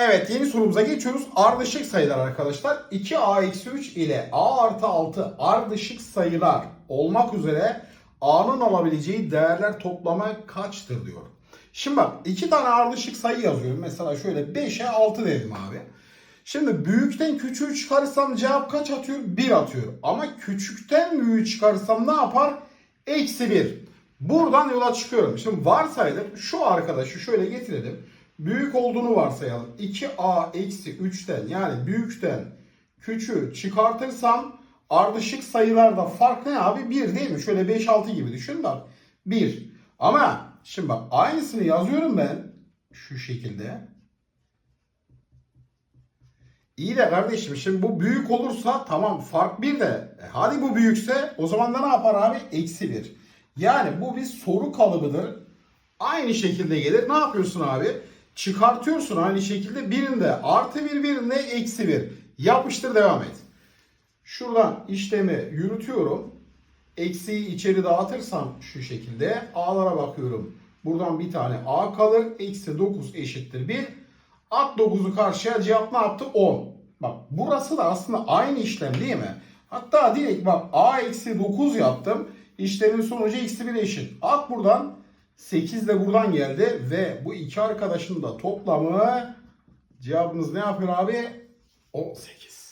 Evet yeni sorumuza geçiyoruz. Ardışık sayılar arkadaşlar. 2a-3 ile a artı 6 ardışık sayılar olmak üzere a'nın alabileceği değerler toplamı kaçtır diyor. Şimdi bak iki tane ardışık sayı yazıyorum. Mesela şöyle 5'e 6 dedim abi. Şimdi büyükten küçüğü çıkarırsam cevap kaç atıyor? 1 atıyor. Ama küçükten büyüğü çıkarırsam ne yapar? Eksi 1. Buradan yola çıkıyorum. Şimdi varsayalım şu arkadaşı şöyle getirelim. Büyük olduğunu varsayalım. 2a eksi 3'ten yani büyükten küçüğü çıkartırsam ardışık sayılarda fark ne abi? 1 değil mi? Şöyle 5-6 gibi düşün bak. 1. Ama şimdi bak aynısını yazıyorum ben şu şekilde. İyi de kardeşim şimdi bu büyük olursa tamam fark bir de e, hadi bu büyükse o zaman da ne yapar abi? Eksi bir. Yani bu bir soru kalıbıdır. Aynı şekilde gelir. Ne yapıyorsun abi? Çıkartıyorsun aynı şekilde birinde artı bir birinde eksi bir. Yapıştır devam et. Şuradan işlemi yürütüyorum. Eksiği içeri dağıtırsam şu şekilde A'lara bakıyorum. Buradan bir tane A kalır. Eksi 9 eşittir 1. At 9'u karşıya cevap ne yaptı? 10. Bak burası da aslında aynı işlem değil mi? Hatta direkt bak A eksi 9 yaptım. İşlemin sonucu eksi 1 eşit. At buradan 8 de buradan geldi ve bu iki arkadaşın da toplamı cevabımız ne yapıyor abi? 18.